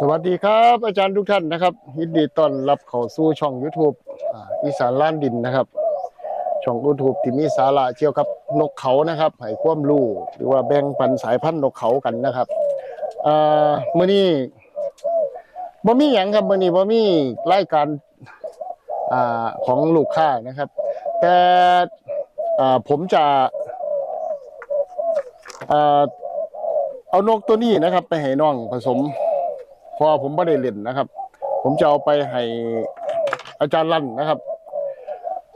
สวัสดีครับ อาจารย์ทุกท่านนะครับยินดีต้อนรับเข้าสู่ช่อง YouTube อีสานล้านดินนะครับ ช่อง YouTube ที่มีสาระเกี่ยวกับนกเขานะครับให้ความรู้หรือว่าแบ่งปันสายพันธุ์นกเขากันนะครับอ่ามื้อนี้บ่มีหยังครับเมื้อนี้บ่มีรายการอของลูกค้านะครับ แต่ผมจะเอานกตัวนี้นะครับ ไปให้น้องผสม เพอผมไม่ได้เล่นนะครับ ผมจะเอาไปให้อาจารย์ลั่นนะครับ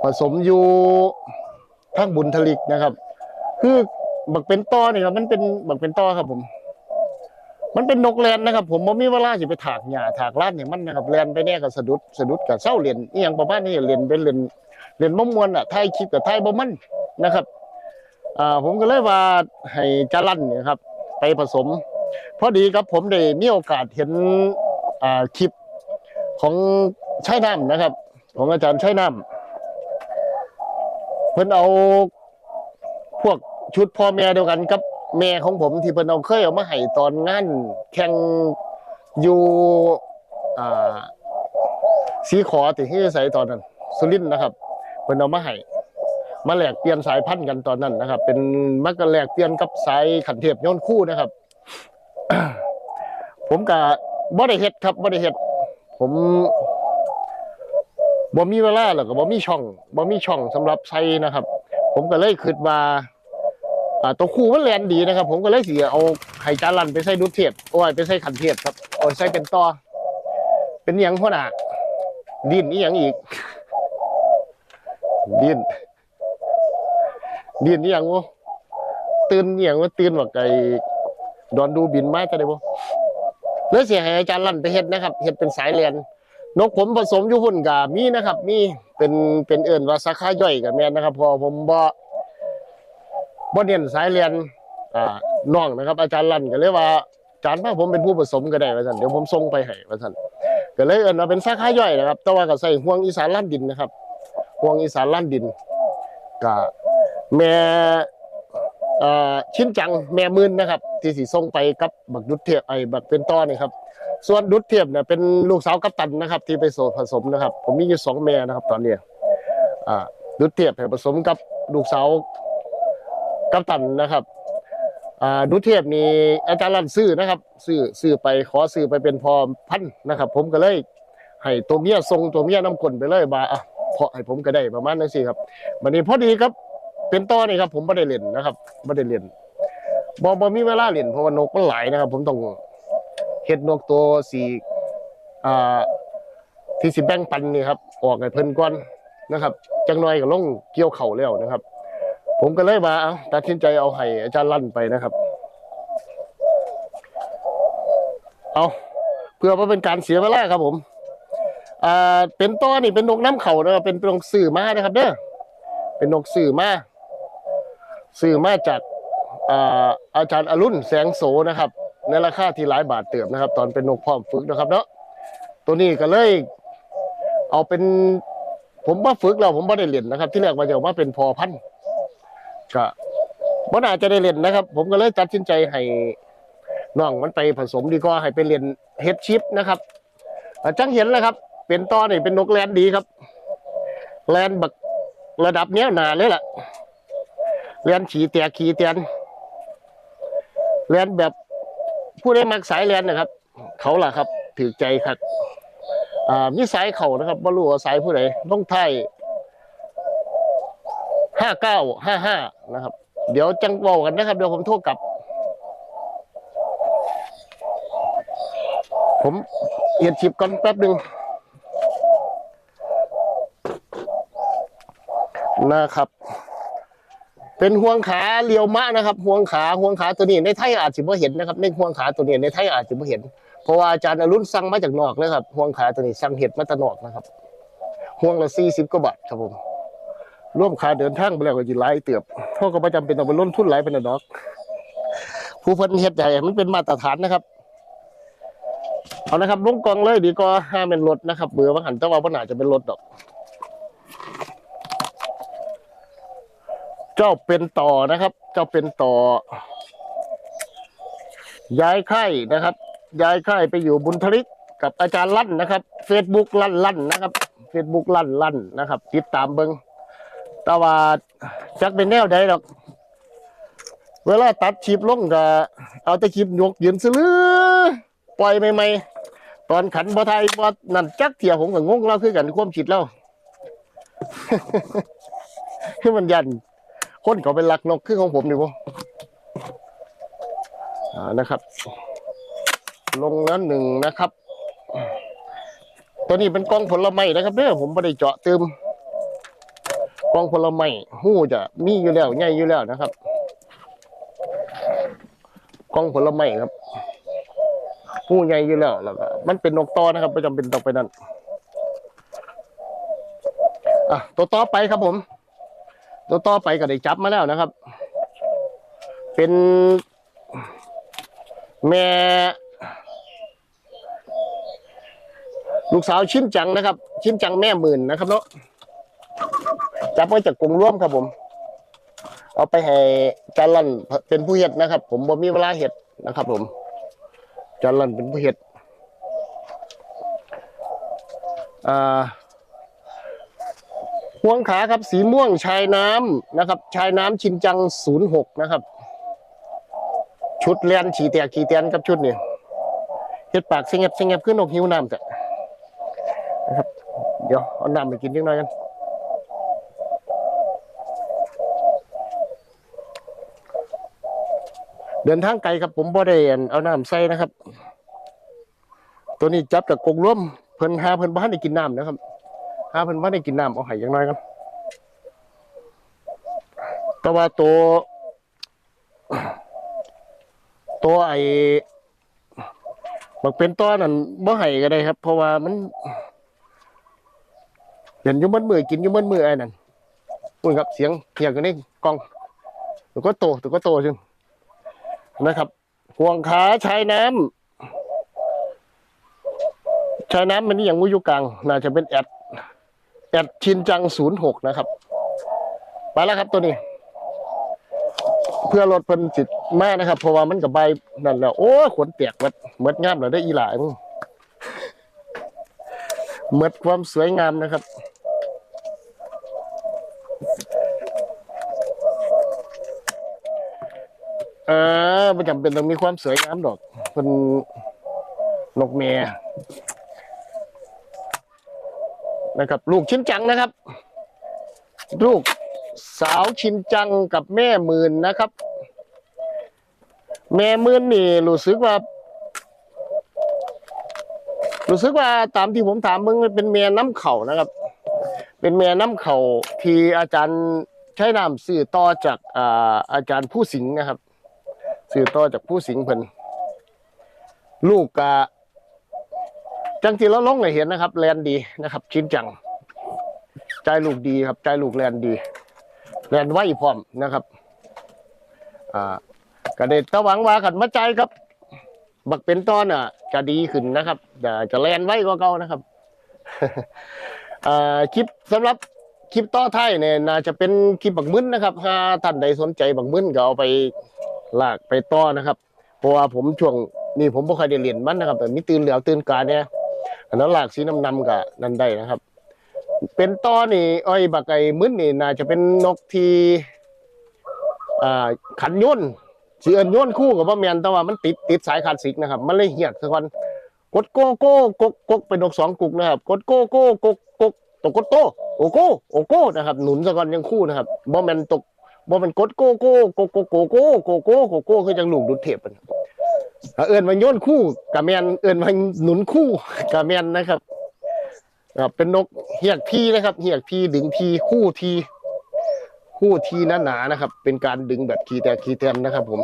ผสมอยู่ทั้งบุญทลิกนะครับ คือบักเป็นต้อนี่ครับ มันเป็นบักเป็นต้อครับ ผม มันเป็นนกแลนนะครับ ผมบ่มีเวลาสิไปถากหญ้าถากล้านเนี่ยมันนะครับแลนไปแน่กับสะดุดสะดุดกับเศร้าเรียนอีหยังประมาณนี้เรียนเป็นเรียนเรียนบ่มวนอะถ่ายคลิปกับถ่ายบ่มันนะครับอ่าผมก็เลยว่าให้จารั่นเนี่ยครับ ไปผสม พอดีครับผมได้มีโอกาสเห็นคลิปของชัยน้ำนะครับ ของอาจารย์ชัยน้ำเพิ่นเอาพวกชุดพ่อแม่เดียวกันกับแม่ของผมที่เพิ่นเอาเคยเอามาให้ตอนงานแข่งอยู่สีขอติที่ใส่ตอนนั้นสุรินนะครับเพิ่นเอามาให้มาแลกเปลี่ยนสายพันธุ์กันตอนนั้นนะครับ เป็นมักกะแลกเปลี่ยนกับสายขันเทพโยนคู่นะครับ ผมก็บ่ได้เฮ็ดครับบ่ได้เฮ็ดผมบ่มีเวลาแล้วก็บ่มีช่องบ่มีช่องสำหรับใช้นะครับ ผมก็เลยคิดว่าอ่าตัวคู่มันแลนดีนะครับ ผมก็เลยสิเอาไข่จารันไปใส่ดุดเทียบโอ้ยไปใส่ขันเทียบครับโอ้ยใส่เป็นต่อเป็นหยังหัวหน้าดินอีหยังอีก ดินดินอีหยังวะตื่นอีหยังวะตื่นว่าไก่ ดอนดูบินมาจะได้บ่เลือเสียให้อาจารย์ลั่นไปเฮ็ดนะครับเฮ็ดเป็นสายเรียนนกผมผสมอยู่หุ่นกับมีนะครับ มีเป็นเป็นเอิ่นว่าสาขาย่อยกับแม่นนะครับ พอผมบ่บ่เน้นสายเรียนอ่าน้องนะครับ อาจารย์ลั่นก็เลยว่าอาจารย์ว่าผมเป็นผู้ผสมก็ได้ว่าซั่นเดี๋ยวผมส่งไปให้ว่าซั่นก็เลยเอิ่นว่าเป็นสาขาย่อยนะครับ แต่ว่าก็ใส่ห่วงอีสานล้านดินนะครับห่วงอีสานล้านดินก็แม่ ชิ้นจังแม่มื่นนะครับ ที่สีส่งไปกับบักดุดเทียบไอ้บักเป็นต้อนี่ครับ ส่วนดุดเทียบเนี่ยเป็นลูกสาวกัปตันนะครับ ที่ไปโสผสมนะครับ ผมมีอยู่สองแม่นะครับ ตอนนี้ดุดเทียบผสมกับลูกสาวกัปตันนะครับดุดเทียบนี่อาจารย์รันซื้อนะครับ ซื้อซื้อไปขอซื้อไปเป็นพอพันนะครับ ผมก็เลยให้ตัวเมียทรงตัวเมียน้ำกลนไปเลยบาอะเพาะให้ผมก็ได้ประมาณนั้นสิครับวันนี้พอดีครับ เป็นต้อนี่ครับ ผมไม่ได้เล่นนะครับไม่ได้เล่นบอบมีเวลาเล่นเพราะว่านกมันหลายนะครับ ผมต้องเฮ็ดนกตัวสีอ่าที่สิแบ่งปันนี่ครับออกให้เพิ่นก่อนนะครับจังหน่อยก็ลงเกี่ยวเข่าแล้วนะครับ ผมก็เลยมาเอาตัดสินใจเอาให้อาจารย์ลั่นไปนะครับ เอาเพื่อว่าเป็นการเสียเวลาครับ ผมอ่าเป็นต้อนี่เป็นนกน้ำเข่านะครับเป็นนกสื่อมานะครับ เด้อเป็นนกสื่อมา สื่อมาจากอ่าอาจารย์อรุณแสงโสนะครับ ในราคาที่หลายบาทเติบนะครับ ตอนเป็นนกพร้อมฝึกนะครับเนาะตัวนี้ก็เลยเอาเป็นผมว่าฝึกแล้วผมไม่ได้เรียนนะครับ ที่แรกมาจะว่าเป็นพอพันก็บ่น่าจะได้เรียนนะครับ ผมก็เลยตัดสินใจให้น้องมันไปผสมดีกว่าให้ไปเรียนเฮดชิปนะครับจังเห็นแล้วครับ เป็นตอนนี่เป็นนกแลนดีครับ แลนบักระดับเนี้ยหนาเลยล่ะ เรียนขี่เตียขี่เตียนเรียนแบบผู้ได้มักสายเรียนนะครับ เขาล่ะครับถือใจครับอ่ามีสายเขานะครับบรู้ว่าสายผู้ใดต้องไทยห้าเก้าห้าห้านะครับ เดี๋ยวจังเวากันนะครับ เดี๋ยวผมโทรกลับ ผมเอียดชิปก่อนแป๊บหนึ่งนะครับ เป็นห่วงขาเลียวมะนะครับห่วงขาห่วงขาตัวนี้ในไทยอาจจะไม่เห็นนะครับในห่วงขาตัวนี้ในไทยอาจจะไม่เห็น เพราะว่าอาจารย์อรุณสั่งมาจากนอกเลยครับห่วงขาตัวนี้สั่งเห็ดมาจากนอกนะครับห่วงละสี่สิบกว่าบาทครับผมร่วมค่าเดินทางไปแล้วก็จะหลายเติบเพราะก็ประจำเป็นต้องไปลงทุนหลายเป็นดอกผู้เพิ่นเฮ็ดใหญ่มันเป็นมาตรฐานนะครับเอานะครับลงกองเลยดีก็ห้าเป็นรถนะครับเบื่อว่าหันแต่ว่าปัญหาจะเป็นรถดอก เจ้าเป็นต่อนะครับ เจ้าเป็นต่อ ย้ายไข่นะครับ ย้ายค่ายไปอยู่บุญทลิกกับอาจารย์ลั่นนะครับ Facebook ลั่นลั่นนะครับ Facebook ลั่นลั่นนะครับ ติดตามเบิงแต่ว่าจักเป็นแนวใดดอก เวลาตัดคลิปลงก็เอาแต่คลิปยกยืนซื้อปล่อยใหม่ๆตอนขันบ่ไทยบ่นั่นจักเที่ยผมก็งงเราคือกันความคิดเราคือมันยัน คนเขาเป็นหลักนกคือของผมนี่บ่นะครับ ลงแล้วหนึ่งนะครับ ตัวนี้เป็นกล้องผลไม้นะครับเด้อผมไม่ได้เจาะเติมกล้องผลไม้หู้จะมีอยู่แล้วใหญ่อยู่แล้วนะครับกล้องผลไม้ครับหู้ใหญ่อยู่แล้วแล้วก็มันเป็นนกตอนะครับไม่จำเป็นต้องไปนั่นอะตัวต่อไปครับผม ตัวต่อไปก็ได้จับมาแล้วนะครับ เป็นแม่ ลูกสาวชินจังนะครับ ชินจังแม่หมื่นนะครับเนาะจับมาจากกรงร่วมครับผม เอาไปให้จารันเป็นผู้เห็ดนะครับ ผมบ่มีเวลาเห็ดนะครับ ผมจารันเป็นผู้เห็ดอ่า ห่วงขาครับสีม่วงชายน้ำนะครับ ชายน้ำชินจังศูนย์หกนะครับ ชุดเลียนฉีแตกฉีแตนกับชุดนี่เห็ดปากเสียบเสียบขึ้นนกหิวน้ำแต่นะครับ เดี๋ยวเอาน้ำไปกินนิดหน่อยกันเดินทางไกลครับผมบ่ได้อั่นเอาน้ำใส่นะครับ ตัวนี้จับจากกรงร่วมเพิ่นหาเพิ่นบ้านได้กินน้ำนะครับ หาเพิ่นบ้าได้กินน้ำเอาให้อย่างน้อยกันแต่ว่าตัวตัวไอ้บักเป็นตัวนั่นบ่ให้ก็ได้ครับ เพราะว่ามันเห็นอยุ่มันมือกินอยุ่มันมือไอ้นั่นมึงครับเสียงเหียกันนี่กล้องตัวก็โตตัวก็โตจึงนะครับห่วงขาชายน้ำชายน้ำมันนี่อย่างงูอยู่กลางน่าจะเป็นแอด แอดชินจังศูนย์หกนะครับ ไปแล้วครับตัวนี้ เพื่อลดเพิ่นจิตมากนะครับ เพราะว่ามันกับใบนั่นแหละโอ้ขนแตกหมดหมดงามเลยได้อีหลายมึงหมดความสวยงามนะครับอ่าไม่จำเป็นต้องมีความสวยงามดอกเป็นนกเมีย นะครับ ลูกชินจังนะครับ ลูกสาวชินจังกับแม่หมื่นนะครับ แม่หมื่นนี่รู้สึกว่า รู้สึกว่าตามที่ผมถามมึงเป็นเมียน้ำเข่านะครับ เป็นเมียน้ำเข่าที่อาจารย์ใช้นามสื่อต่อจากอาอาจารย์ผู้สิงห์นะครับ สื่อต่อจากผู้สิงห์เพิ่นลูกกะ จังที่เราลงให้เห็นนะครับแลนดีนะครับชิ้นจัง ใจลูกดีครับ ใจลูกแลนดีแลนไว้พร้อมนะครับอ่าก็ได้ตะหวังว่ากันมาใจครับ บักเป็นตอนอะ จะดีขึ้นนะครับแต่จะแลนไว้กว่าเก่านะครับอ่าคลิปสำหรับคลิปต่อท้ายเนี่ยน่าจะเป็นคลิปบักมึนนะครับถ้าท่านใดสนใจบักมึนก็เอาไปลากไปต่อนะครับ เพราะว่าผมช่วงนี่ผมบ่เคยได้เรียนมันนะครับแต่มีตื่นเหลียวตื่นกาเนี่ย อันนั้นลากสีน้ำนำกับนั่นได้นะครับ เป็นต่อนี่อ้อยบักไก่มึนนี่น่าจะเป็นนกที่อ่าขันย่นสีเอินย่นคู่กับว่าแมนแต่ว่ามันติดติดสายคลาสสิกนะครับ มันเลยเหียดสักวันกดโก้โก้กกกเป็นนกสองกุกนะครับ กดโก้โก้กกกกตกกดโตโอโก้โอโก้นะครับ หนุนสักวันยังคู่นะครับบ่แมนตกบ่มันกดโกโก้โกโกโกโก้โกโก้โกโก้คือจังลูกดุดเทปมัน เอิ้นมันโยนคู่กะแมนเอิ้นมันหนุนคู่กะแมนนะครับครับเป็นนกเหียกทีนะครับเหียกทีดึงทีคู่ทีคู่ทีหนาๆนานะครับ เป็นการดึงแบบขีแต่ขีแทนนะครับ ผม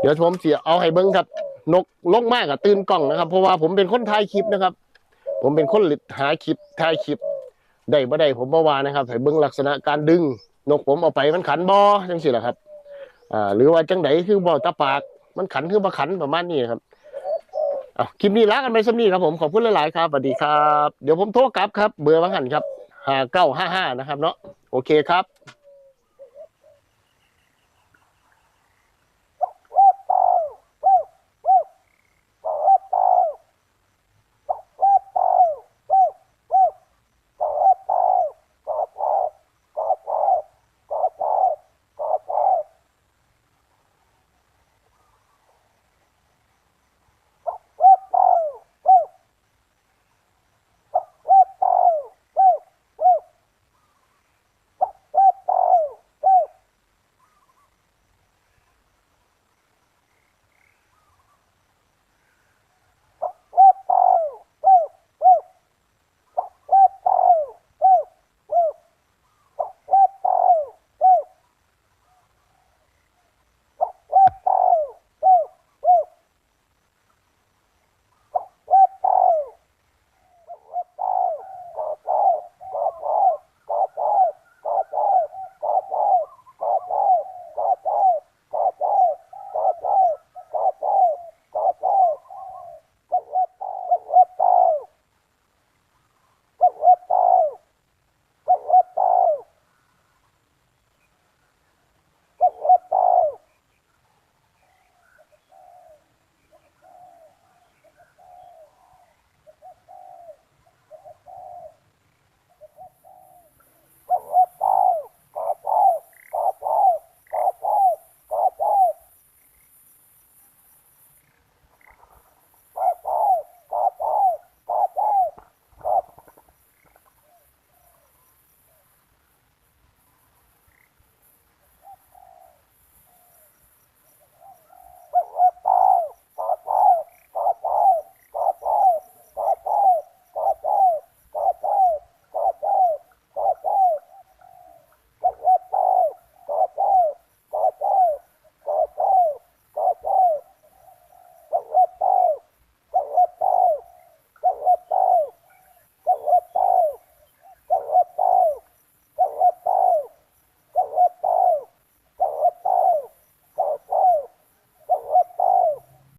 เดี๋ยวผมเสียเอาให้เบิ้งครับ นกลงมากอะตื่นกล้องนะครับ เพราะว่าผมเป็นคนถ่ายคลิปนะครับ ผมเป็นคนหาคลิปถ่ายคลิปได้บ่ได้ผมบ่ว่านะครับให้เบิ่งลักษณะการดึง นกผมเอาไปมันขันบ่จังซี่แหละครับ อ่า หรือว่าจังไดคือบ่ตาปาก มันขันคือมาขันประมาณนี้ครับอะคลิปนี้ลากันไปสักนี้ครับผมขอบคุณหลายๆครับสวัสดีครับ เดี๋ยวผมโทรกลับครับ เบอร์วังหันครับห้าเก้าห้าห้านะครับเนาะโอเคครับ